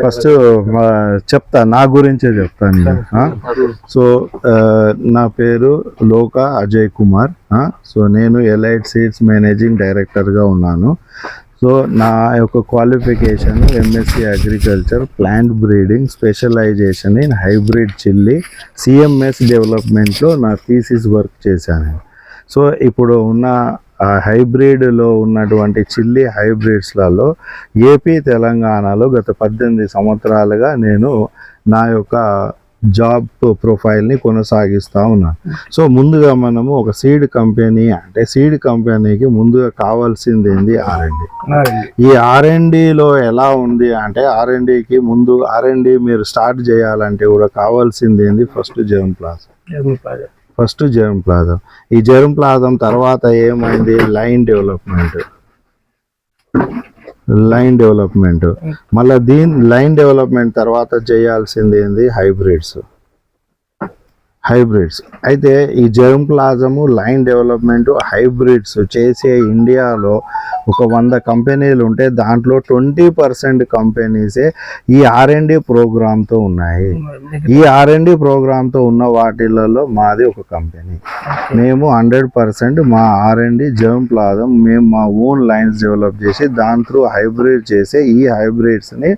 First చెప్తా నా గురించే చెప్తాను సో నా పేరు లోక అజయ్ కుమార్ సో నేను ఎలైట్ సీడ్స్ మేనేజింగ్ డైరెక్టర్గా ఉన్నాను. సో నా యొక్క qualification MSc agriculture plant breeding specialisation in hybrid chilli CMS డెవలప్మెంట్లో నా థీసిస్ వర్క్ చేశాను. సో ఇప్పుడు ఉన్న హైబ్రిడ్లో ఉన్నటువంటి చిల్లీ హైబ్రిడ్స్లలో ఏపీ తెలంగాణలో గత పద్దెనిమిది సంవత్సరాలుగా నేను నా యొక్క జాబ్ ప్రొఫైల్ని కొనసాగిస్తూ ఉన్నాను సో ముందుగా మనము ఒక సీడ్ కంపెనీ అంటే సీడ్ కంపెనీకి ముందుగా కావాల్సింది ఏంది? ఆర్ఎండి ఈ ఆర్ఎండిలో ఎలా ఉంది అంటే ఆర్ఎండికి ముందు ఆర్ఎండి మీరు స్టార్ట్ చేయాలంటే కూడా కావాల్సింది ఏంది? First ఫస్ట్ జెర్మ్ ప్లాజం. ఈ జెర్మ్ ప్లాజం తర్వాత ఏమైంది? Line development. Line development. మళ్ళీ దీని లైన్ డెవలప్మెంట్ తర్వాత చేయాల్సింది ఏంది? హైబ్రిడ్స్. హైబ్రిడ్స్. అయితే ఈ germplasm line development hybrids చేసే ఇండియాలో ఒక వంద కంపెనీలు ఉంటే దాంట్లో ట్వంటీ పర్సెంట్ కంపెనీసే ఈ ఆర్ఎండి ప్రోగ్రామ్తో ఉన్నాయి. ఈ ఆర్ఎండి ప్రోగ్రామ్తో ఉన్న వాటిలలో మాది ఒక కంపెనీ. మేము హండ్రెడ్ పర్సెంట్ మా ఆర్ఎండి జర్మ్ ప్లాజం మేము మా ఓన్ లైన్స్ డెవలప్ చేసి దాని త్రూ హైబ్రిడ్ చేసి ఈ హైబ్రిడ్స్ని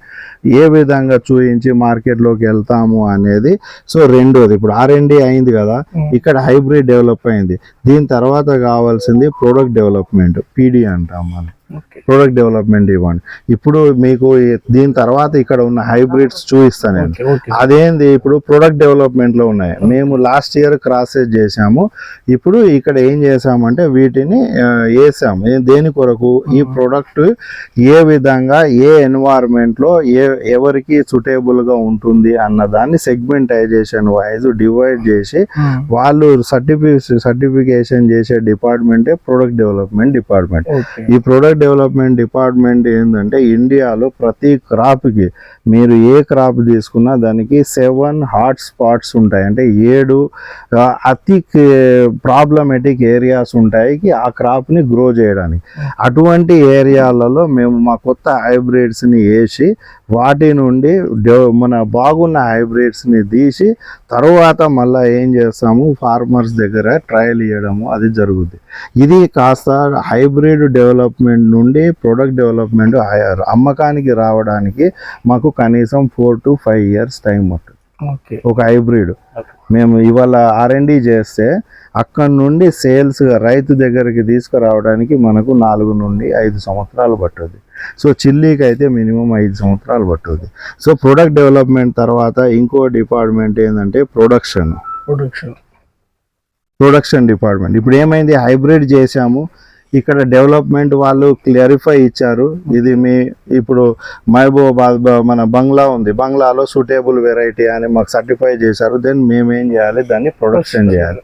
ఏ విధంగా చూయించి మార్కెట్లోకి వెళ్తాము అనేది సో రెండోది ఇప్పుడు ఆర్ఎండి అయింది కదా ఇక్కడ హైబ్రిడ్ డెవలప్ అయింది. దీని తర్వాత కావాల్సింది ప్రోడక్ట్ డెవలప్మెంట్ పీడి అంటాం మనం ప్రోడక్ట్ డెవలప్మెంట్ ఇవ్వండి ఇప్పుడు మీకు దీని తర్వాత ఇక్కడ ఉన్న హైబ్రిడ్స్ చూపిస్తాను నేను. అదేంది? ఇప్పుడు ప్రొడక్ట్ డెవలప్మెంట్లో ఉన్నాయి. మేము లాస్ట్ ఇయర్ క్రాసెస్ చేసాము ఇప్పుడు ఇక్కడ ఏం చేసామంటే వీటిని వేసాము. దేని కొరకు? ఈ ప్రొడక్ట్ ఏ విధంగా ఏ ఎన్వైర్న్మెంట్లో ఏ ఎవరికి సుటేబుల్గా ఉంటుంది అన్న దాన్ని సెగ్మెంటైజేషన్ వైజ్ డివైడ్ చేసి వాళ్ళు సర్టిఫి సర్టిఫికేషన్ చేసే డిపార్ట్మెంటే ప్రొడక్ట్ డెవలప్మెంట్ డిపార్ట్మెంట్ ఈ ప్రొడక్ట్ డెవలప్మెంట్ డిపార్ట్మెంట్ ఏంటంటే ఇండియాలో ప్రతి క్రాప్కి మీరు ఏ క్రాప్ తీసుకున్నా దానికి సెవెన్ హాట్ స్పాట్స్ ఉంటాయి. అంటే ఏడు అతి ప్రాబ్లమెటిక్ ఏరియాస్ ఉంటాయి ఆ క్రాప్ని గ్రో చేయడానికి. అటువంటి ఏరియాలలో మేము మా కొత్త హైబ్రిడ్స్ని వేసి వాటి నుండి మన బాగున్న హైబ్రిడ్స్ని తీసి తర్వాత మళ్ళీ ఏం చేస్తాము? ఫార్మర్స్ దగ్గర ట్రయల్ చేయడము అది జరుగుద్ది. ఇది కాస్త హైబ్రిడ్ డెవలప్మెంట్ నుండి ప్రొడక్ట్ డెవలప్మెంట్ అమ్మకానికి రావడానికి మాకు కనీసం four to five years time okay. ఒక హైబ్రిడ్ మేము ఇవాళ ఆర్ఎండి చేస్తే అక్కడ నుండి సేల్స్ రైతు దగ్గరికి తీసుకురావడానికి మనకు నాలుగు నుండి ఐదు సంవత్సరాలు పట్టుద్ది. సో చిల్లీకి అయితే మినిమం ఐదు సంవత్సరాలు పట్టుద్ది. సో ప్రొడక్ట్ డెవలప్మెంట్ తర్వాత ఇంకో డిపార్ట్మెంట్ ఏంటంటే ప్రొడక్షన్ ప్రొడక్షన్ ప్రొడక్షన్ డిపార్ట్మెంట్ ఇప్పుడు ఏమైంది? హైబ్రిడ్ చేశాము. ఇక్కడ డెవలప్మెంట్ వాళ్ళు క్లారిఫై ఇచ్చారు. ఇది మీ ఇప్పుడు మహబూబాద్ బ- మన బంగ్లా ఉంది. బంగ్లాలో సూటేబుల్ వెరైటీ అని మాకు సర్టిఫై చేశారు. దెన్ మేమేం చేయాలి? దాన్ని ప్రొడక్షన్ చేయాలి.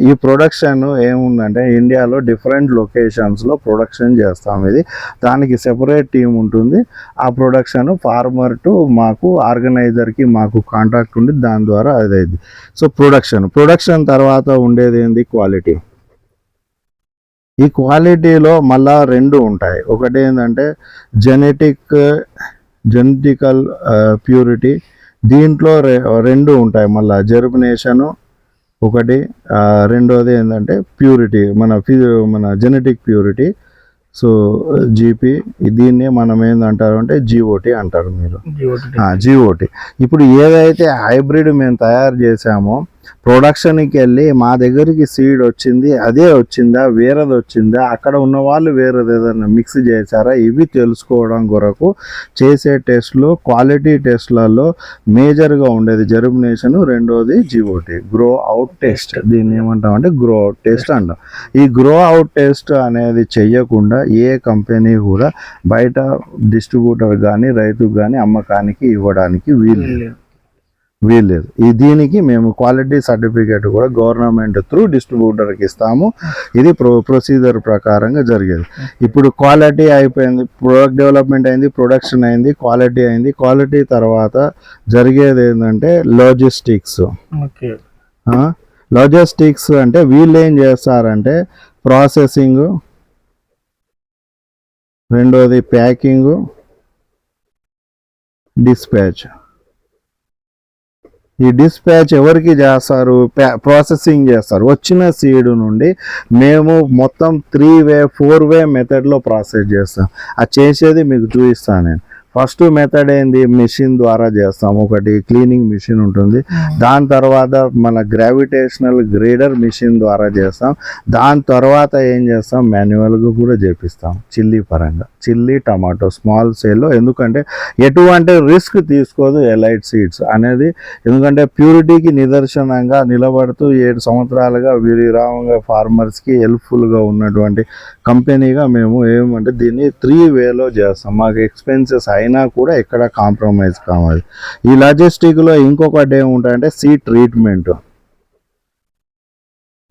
ఈ ప్రొడక్షన్ ఏముందంటే ఇండియాలో డిఫరెంట్ లొకేషన్స్లో ప్రొడక్షన్ చేస్తాం ఇది. దానికి సెపరేట్ టీం ఉంటుంది. ఆ ప్రొడక్షన్ ఫార్మర్ టు మాకు ఆర్గనైజర్కి మాకు కాంట్రాక్ట్ ఉండి దాని ద్వారా అదైంది సో ప్రొడక్షన్. ప్రొడక్షన్ తర్వాత ఉండేది ఏంది? క్వాలిటీ. ఈ క్వాలిటీలో మళ్ళా రెండు ఉంటాయి. ఒకటి ఏంటంటే జెనెటిక్ జెనెటికల్ ప్యూరిటీ దీంట్లో రె- రెండు ఉంటాయి మళ్ళా. జెర్మినేషను ఒకటి రెండోది ఏంటంటే ప్యూరిటీ మన ఫి మన జెనెటిక్ ప్యూరిటీ. సో జీపీ దీన్నే మనం ఏందంటారు అంటే జీఓటీ అంటారు మీరు. జిఓటి. ఇప్పుడు ఏదైతే హైబ్రిడ్ మేము తయారు చేసామో ప్రొడక్షన్కి వెళ్ళి మా దగ్గరికి సీడ్ వచ్చింది అదే వచ్చిందా వేరేది వచ్చిందా అక్కడ ఉన్న వాళ్ళు వేరేది ఏదైనా మిక్స్ చేశారా ఇవి తెలుసుకోవడం కొరకు చేసే టెస్ట్లు క్వాలిటీ టెస్ట్లలో మేజర్గా ఉండేది జర్మినేషన్ రెండోది జిఓటి గ్రో అవుట్ టెస్ట్ దీన్ని ఏమంటాం అంటే గ్రో అవుట్ టెస్ట్ అంటాం ఈ గ్రో అవుట్ టెస్ట్ అనేది చెయ్యకుండా ఏ కంపెనీ కూడా బయట డిస్ట్రిబ్యూటర్ కానీ రైతుకు కానీ అమ్మకానికి ఇవ్వడానికి వీలు లేదు. వీల్లేదు. ఈ దీనికి మేము క్వాలిటీ సర్టిఫికేట్ కూడా గవర్నమెంట్ త్రూ డిస్ట్రిబ్యూటర్కి ఇస్తాము. ఇది ప్రో ప్రొసీజర్ ప్రకారంగా జరిగేది. ఇప్పుడు క్వాలిటీ అయిపోయింది ప్రొడక్ట్ డెవలప్మెంట్ అయింది ప్రొడక్షన్ అయింది క్వాలిటీ అయింది. క్వాలిటీ తర్వాత జరిగేది ఏంటంటే లాజిస్టిక్స్. ఓకే. లాజిస్టిక్స్ అంటే వీళ్ళు ఏం చేస్తారంటే ప్రాసెసింగ్ రెండోది ప్యాకింగ్ డిస్పాచ్. ఈ డిస్పాచ్ ఎవరికి చేస్తారు? ప్రాసెసింగ్ చేస్తారు. వచ్చిన సీడ్ నుండి మేము మొత్తం త్రీ వే ఫోర్ వే మెథడ్లో ప్రాసెస్ చేస్తాం. అది చేసేది మీకు చూపిస్తాను నేను. ఫస్ట్ మెథడ్ ఏంది? మిషన్ ద్వారా చేస్తాం ఒకటి క్లీనింగ్ మిషన్ ఉంటుంది. దాని తర్వాత మన గ్రావిటేషనల్ గ్రేడర్ మిషన్ ద్వారా చేస్తాం. దాని తర్వాత ఏం చేస్తాం? మాన్యువల్గా కూడా చేపిస్తాం. చిల్లీ పరంగా. చిల్లీ టమాటో స్మాల్ సేల్లో ఎందుకంటే ఎటువంటి రిస్క్ తీసుకోదు ఎలైట్ సీడ్స్ అనేది. ఎందుకంటే ప్యూరిటీకి నిదర్శనంగా నిలబడుతూ ఏడు సంవత్సరాలుగా వీరిరామంగా ఫార్మర్స్కి హెల్ప్ఫుల్గా ఉన్నటువంటి కంపెనీగా మేము ఏమంటే దీన్ని త్రీ వేలో చేస్తాం. మాకు ఎక్స్పెన్సెస్ అయిన కూడా ఎక్కడ కాంప్రమైజ్ కావాలి. ఈ లాజిస్టిక్లో ఇంకొకటి ఏముంటాయంటే సీ ట్రీట్మెంట్.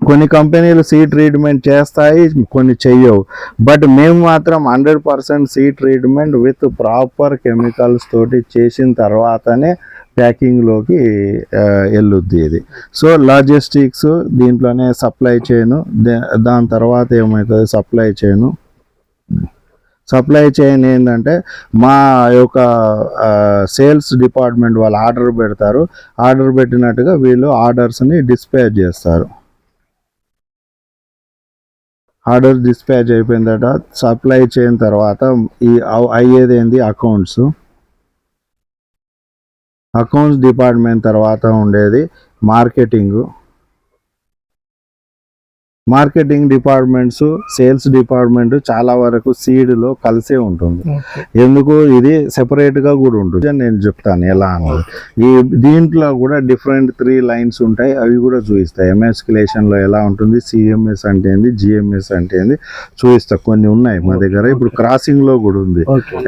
కొన్ని కంపెనీలు సీ ట్రీట్మెంట్ చేస్తాయి కొన్ని చెయ్యవు. బట్ మేము మాత్రం hundred percent seed treatment with proper chemicals తోటి చేసిన తర్వాతనే ప్యాకింగ్లోకి వెళ్ళుద్ది ఇది. సో లాజిస్టిక్స్ దీంట్లోనే సప్లై చేయను దాని తర్వాత ఏమవుతుంది సప్లై చేయను సప్లై చైన్ ఏంటంటే మా యొక్క సేల్స్ డిపార్ట్మెంట్ వాళ్ళు ఆర్డర్ పెడతారు. ఆర్డర్ పెట్టినట్టుగా వీళ్ళు ఆర్డర్స్ని డిస్పాచ్ చేస్తారు. ఆర్డర్ డిస్పాచ్ అయిపోయిన తర్వాత సప్లై చేయని తర్వాత ఈ అవ్- అయ్యేది ఏంది? అకౌంట్స్. అకౌంట్స్ డిపార్ట్మెంట్ తర్వాత ఉండేది marketing. Marketing departments sales department చాలా వరకు సీడ్లో కలిసే ఉంటుంది. ఎందుకు? ఇది సెపరేట్గా కూడా ఉంటుంది. అని నేను చెప్తాను ఎలా అన్నది. ఈ దీంట్లో కూడా డిఫరెంట్ త్రీ లైన్స్ ఉంటాయి. అవి కూడా చూపిస్తాయి. లో ఎలా ఉంటుంది? సిఎంఎస్ అంటే ఏంది? జిఎంఎస్ అంటే ఏంది? చూపిస్తా. కొన్ని ఉన్నాయి మా దగ్గర. ఇప్పుడు క్రాసింగ్లో కూడా ఉంది.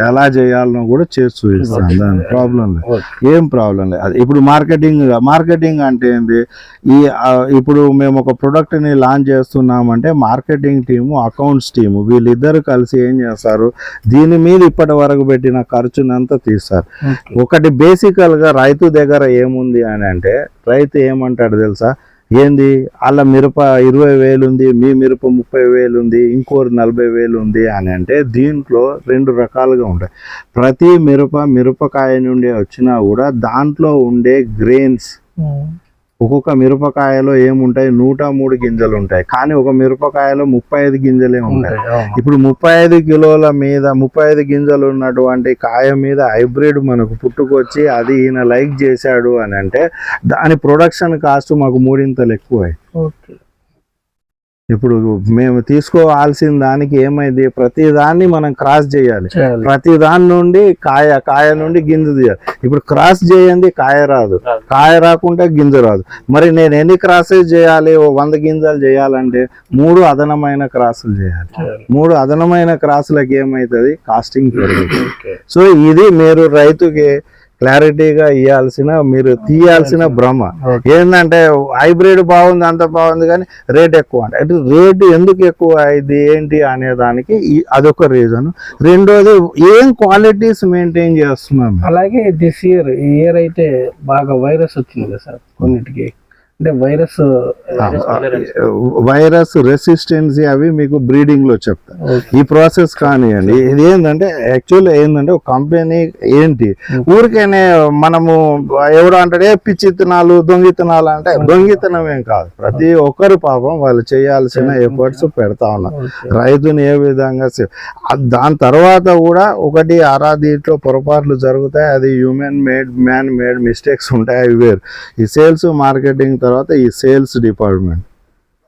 ఎలా చేయాలనో కూడా చేసి చూపిస్తాను దాని ప్రాబ్లం లేదు. ఏం ప్రాబ్లం లేదు. ఇప్పుడు మార్కెటింగ్ మార్కెటింగ్ అంటే ఏంది? ఈ ఇప్పుడు మేము ఒక product ని లాంచ్ చేస్తున్నామంటే మార్కెటింగ్ టీము అకౌంట్స్ టీము వీళ్ళిద్దరు కలిసి ఏం చేస్తారు? దీని మీద ఇప్పటి వరకు పెట్టిన ఖర్చునంతా తీస్తారు. ఒకటి బేసికల్గా రైతు దగ్గర ఏముంది అని అంటే రైతు ఏమంటాడు తెలుసా? ఏంది? వాళ్ళ మిరప ఇరవై వేలు ఉంది మీ మిరప ముప్పై వేలు ఉంది ఇంకోటి నలభై వేలు ఉంది అని అంటే దీంట్లో రెండు రకాలుగా ఉంటాయి. ప్రతి మిరప మిరపకాయ నుండి వచ్చినా కూడా దాంట్లో ఉండే గ్రెయిన్స్ ఒక్కొక్క మిరపకాయలో ఏముంటాయి? నూట మూడు గింజలు ఉంటాయి కానీ ఒక మిరపకాయలో ముప్పై ఐదు గింజలే ఉంటాయి. ఇప్పుడు ముప్పై ఐదు కిలోల మీద ముప్పై ఐదు గింజలు ఉన్నటువంటి కాయ మీద హైబ్రిడ్ మనకు పుట్టుకొచ్చి అది ఈయన లైక్ చేశాడు అని అంటే దాని ప్రొడక్షన్ కాస్ట్ మాకు మూడింతలు ఎక్కువ. ఓకే. ఇప్పుడు మేము తీసుకోవాల్సిన దానికి ఏమైంది? ప్రతి దాన్ని మనం క్రాస్ చేయాలి. ప్రతి దాని నుండి కాయ కాయ నుండి గింజ తీయాలి. ఇప్పుడు క్రాస్ చేయండి కాయ రాదు. కాయ రాకుంటే గింజ రాదు. మరి నేను ఎన్ని క్రాసెస్ చేయాలి? ఓ వంద గింజలు చేయాలంటే మూడు అదనమైన క్రాసులు చేయాలి. మూడు అదనమైన క్రాసులకు ఏమవుతుంది కాస్టింగ్ పెరుగుతుంది. సో ఇది మీరు రైతుకి క్లారిటీగా ఇవ్వాల్సిన మీరు తీయాల్సిన భ్రమ. ఏంటంటే హైబ్రిడ్ బాగుంది అంత బాగుంది కానీ రేట్ ఎక్కువ అంటే అంటే రేటు ఎందుకు ఎక్కువ ఇది ఏంటి అనే దానికి అదొక రీజన్ రెండోది ఏం క్వాలిటీస్ మెయింటైన్ చేస్తున్నాం? అలాగే దిస్ ఇయర్ ఈ ఇయర్ అయితే బాగా వైరస్ వచ్చింది కదా సార్ కొన్నిటికి. అంటే వైరస్ వైరస్ రెసిస్టెన్సీ అవి మీకు బ్రీడింగ్లో చెప్తారు ఈ ప్రాసెస్ కానివ్వండి ఇది ఏంటంటే యాక్చువల్ ఏంటంటే ఒక కంపెనీ ఏంటి ఊరికేనే మనము ఎవడు అంటాడు ఏ పిచ్చిత్తనాలు దొంగితనాలు అంటే దొంగితనం ఏం కాదు. ప్రతి ఒక్కరు పాపం వాళ్ళు చేయాల్సిన ఎఫర్ట్స్ పెడతా ఉన్నారు రైతుని ఏ విధంగా దాని తర్వాత కూడా ఒకటి అరా దీంట్లో పొరపాట్లు జరుగుతాయి అది human made man made mistakes ఉంటాయి అవి వేరు. ఈ సేల్స్ మార్కెటింగ్ తర్వాత ఈ సేల్స్ డిపార్ట్మెంట్.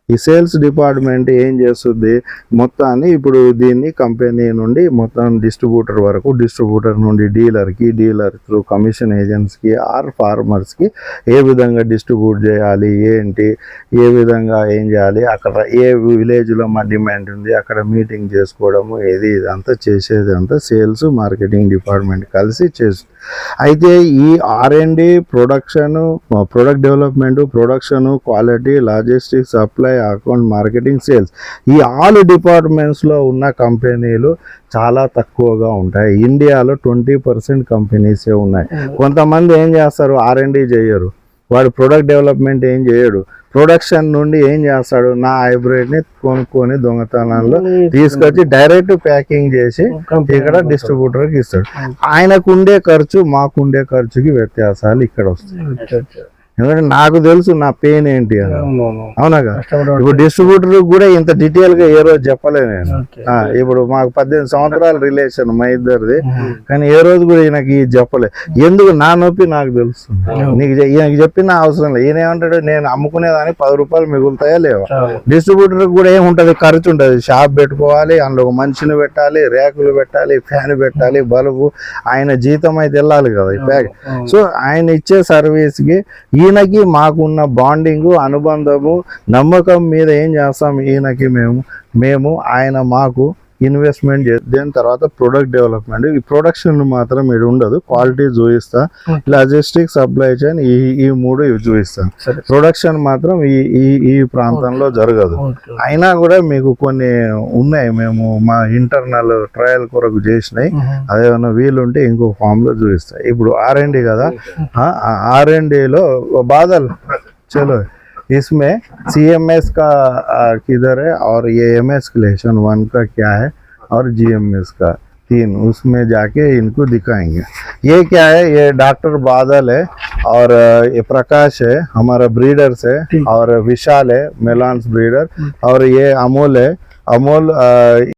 ఈ సేల్స్ డిపార్ట్మెంట్ ఏం చేస్తుంది? మొత్తాన్ని ఇప్పుడు దీన్ని కంపెనీ నుండి మొత్తం డిస్ట్రిబ్యూటర్ వరకు డిస్ట్రిబ్యూటర్ నుండి డీలర్కి డీలర్ త్రూ కమిషన్ ఏజెంట్స్కి ఆర్ ఫార్మర్స్కి ఏ విధంగా డిస్ట్రిబ్యూట్ చేయాలి ఏంటి ఏ విధంగా ఏం చేయాలి అక్కడ ఏ విలేజ్లో మా డిమాండ్ ఉంది అక్కడ మీటింగ్ చేసుకోవడము ఏది ఇదంతా చేసేది అంతా సేల్స్ మార్కెటింగ్ డిపార్ట్మెంట్ కలిసి చేస్తుంది అయితే ఈ R and D production product development production quality logistics supply account marketing sales ఈ ఆల్ డిపార్ట్మెంట్స్లో ఉన్న కంపెనీలు చాలా తక్కువగా ఉంటాయి. ఇండియాలో ట్వంటీ పర్సెంట్ కంపెనీసే ఉన్నాయి. కొంతమంది ఏం చేస్తారు? ఆర్ అండ్ డి చేయరు. వాడు ప్రొడక్ట్ డెవలప్మెంట్ ఏం చేయడు. ప్రొడక్షన్ నుండి ఏం చేస్తాడు? నా హైబ్రిడ్ని కొనుక్కొని దొంగతనాల్లో తీసుకొచ్చి డైరెక్ట్ ప్యాకింగ్ చేసి ఇక్కడ డిస్ట్రిబ్యూటర్కి ఇస్తాడు. ఆయనకు ఉండే ఖర్చు మాకు ఉండే ఖర్చుకి వ్యత్యాసాలు ఇక్కడ వస్తాయి. ఎందుకంటే నాకు తెలుసు నా పెయిన్ ఏంటి అని. కష్టపడే ఇప్పుడు డిస్ట్రిబ్యూటర్ కూడా ఇంత డీటెయిల్గా ఏ రోజు చెప్పలే నేను. ఇప్పుడు మాకు పద్దెనిమిది సంవత్సరాల రిలేషన్ మా ఇద్దరిది. కానీ ఏ రోజు కూడా ఈయనకి చెప్పలే. ఎందుకు? నా నొప్పి నాకు తెలుస్తుంది నీకు ఈయనకి చెప్పిన అవసరం లేదు. ఈయన ఏమంటాడు? నేను అమ్ముకునేదానికి పది రూపాయలు మిగులుతాయా లేవా. డిస్ట్రిబ్యూటర్ కూడా ఏముంటది? ఖర్చు ఉంటుంది. షాప్ పెట్టుకోవాలి. అందులో ఒక మనిషిని పెట్టాలి. రేకులు పెట్టాలి. ఫ్యాన్ పెట్టాలి. బల్బు. ఆయన జీతం అయితే వెళ్ళాలి కదా ఈ అవును. సో ఆయన ఇచ్చే సర్వీస్కి ఈయనకి మాకున్న బాండింగ్ అనుబంధము నమ్మకం మీద ఏం చేస్తాం? ఈయనకి మేము మేము ఆయన మాకు ఇన్వెస్ట్మెంట్ దాని తర్వాత ప్రొడక్ట్ డెవలప్మెంట్ ఈ ప్రొడక్షన్ మాత్రం ఇది ఉండదు. క్వాలిటీ చూపిస్తా. లాజిస్టిక్ సప్లై చైన్ ఈ ఈ మూడు ఇవి చూపిస్తా. ప్రొడక్షన్ మాత్రం ఈ ఈ ఈ ప్రాంతంలో జరగదు. అయినా కూడా మీకు కొన్ని ఉన్నాయి. మేము మా ఇంటర్నల్ ట్రయల్ కొరకు చేసినాయి hmm. అదేమన్నా వీలుంటే ఇంకో ఫామ్లో చూపిస్తాయి ఇప్పుడు ఆర్ డి కదా. Hmm. ఆర్ డిలో బాధలు. చలో. इसमें सी एम एस का किधर है? और ये एम एस क्लेशन वन का क्या है? और जी एम एस का तीन उसमें जाके इनको दिखाएँगे। ये क्या है? ये डॉक्टर बादल है और ये प्रकाश है हमारा ब्रीडर्स है और विशाल है मेलांस ब्रीडर और ये अमोल है। अमोल